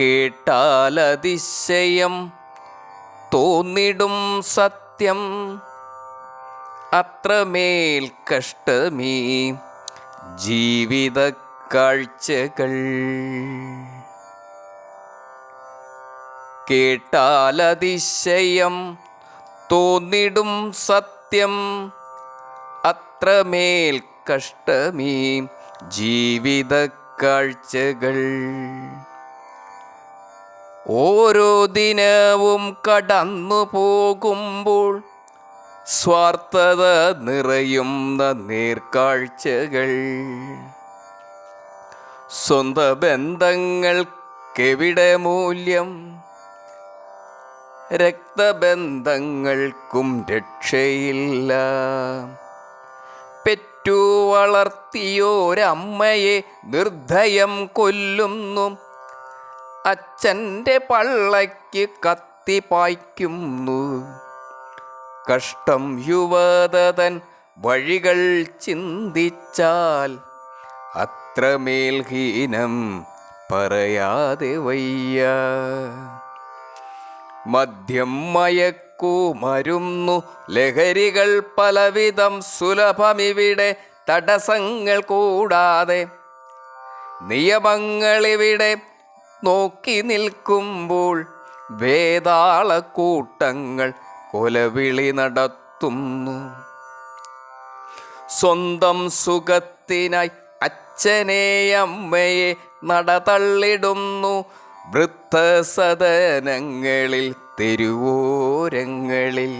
കേട്ടാലതിശയം തോന്നിടും സത്യം. അത്രമേൽ കഷ്ടമീ ജീവിത കാഴ്ചകൾ. കേട്ടാലതിശയം തോന്നിടും സത്യം. അത്രമേൽ കഷ്ടമീ ജീവിത കാഴ്ചകൾ. ഓരോ ദിനവും കടന്നു പോകുമ്പോൾ സ്വാർത്ഥത നിറയുന്ന നേർക്കാഴ്ചകൾ. സ്വന്ത ബന്ധങ്ങൾക്കെവിടെ മൂല്യം? രക്തബന്ധങ്ങൾക്കും രക്ഷയില്ല. പെറ്റു വളർത്തിയോരമ്മയെ നിർദ്ധയം കൊല്ലുന്നു. അച്ഛന്റെ പള്ളയ്ക്ക് കത്തി പായ്ക്കുന്നു. കഷ്ടം യുവതൻ വഴികൾ ചിന്തിച്ചാൽ അത്രമേൽ ഹീനം പറയാതെ വയ്യ. മദ്യം മയക്കൂ മരുന്നു ലഹരികൾ പലവിധം സുലഭമിവിടെ തടസ്സങ്ങൾ കൂടാതെ നിയമങ്ങളിവിടെ നോക്കി നിൽക്കുമ്പോൾ വേതാളക്കൂട്ടങ്ങൾ കൊലവിളി നടത്തുന്നു. സ്വന്തം സുഖത്തിനായി അച്ഛനെ അമ്മയെ നടതള്ളിടുന്നു. വൃദ്ധസദനങ്ങളിൽ തെരുവോരങ്ങളിൽ.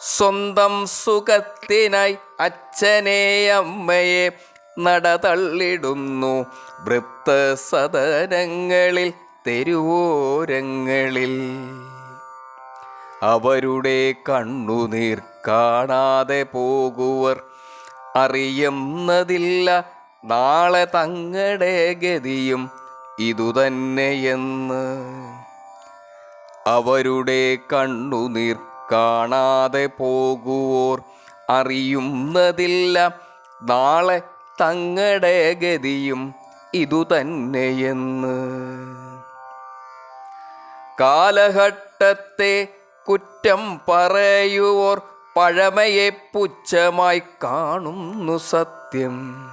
സ്വന്തം സുഖത്തിനായി അച്ഛനെ അമ്മയെ നടതള്ളിടുന്നു. വൃത്തസദനങ്ങളിൽ തെരുവോരങ്ങളിൽ. അവരുടെ കണ്ണുനീർ കാണാതെ പോകുവർ അറിയുന്നതില്ല. നാളെ തങ്ങളുടെ ഗതിയും ഇതുതന്നെയെന്ന് അവരുടെ കണ്ണുനീർ കാണാതെ പോകുവോർ അറിയുന്നതില്ല. നാളെ തങ്ങളുടെ ഗതിയും ഇതുതന്നെയെന്ന് കാലഘട്ടത്തെ കുറ്റം പറയുവോർ പഴമയെ പുച്ഛമായി കാണുന്നു സത്യം.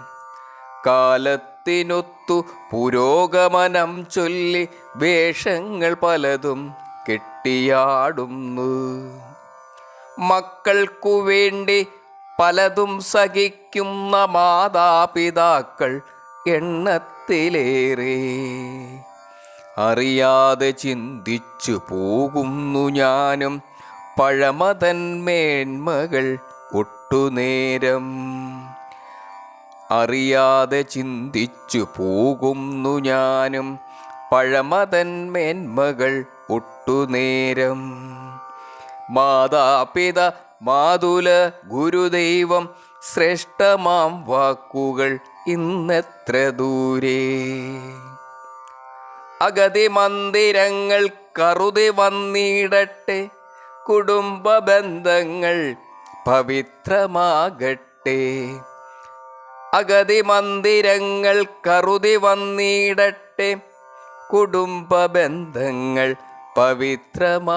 കാലത്തിനൊത്തു പുരോഗമനം ചൊല്ലി വേഷങ്ങൾ പലതും കെട്ടിയാടുന്നു. മക്കൾക്കു വേണ്ടി പലതും സഹിക്കുന്ന മാതാപിതാക്കൾ എണ്ണത്തിലേറെ. അറിയാതെ ചിന്തിച്ചു പോകുന്നു ഞാനും പഴമതൻ മേന്മകൾ ഒട്ടുനേരം. അറിയാതെ ചിന്തിച്ചു പോകുന്നു ഞാനും പഴമതൻ മേന്മകൾ ഒട്ടുനേരം. മാതാപിത മാതുല ഗുരുദൈവം ശ്രേഷ്ഠമാം വാക്കുകൾ ഇന്നെത്ര ദൂരെ. അഗതി മന്ദിരങ്ങൾ കറുതി വന്നിടട്ടെ കുടുംബ ബന്ധങ്ങൾ പവിത്രമാകട്ടെ. അഗതി മന്ദിരങ്ങൾ കറുതി വന്നിടട്ടെ കുടുംബ ബന്ധങ്ങൾ പവിത്രമാകട്ടെ.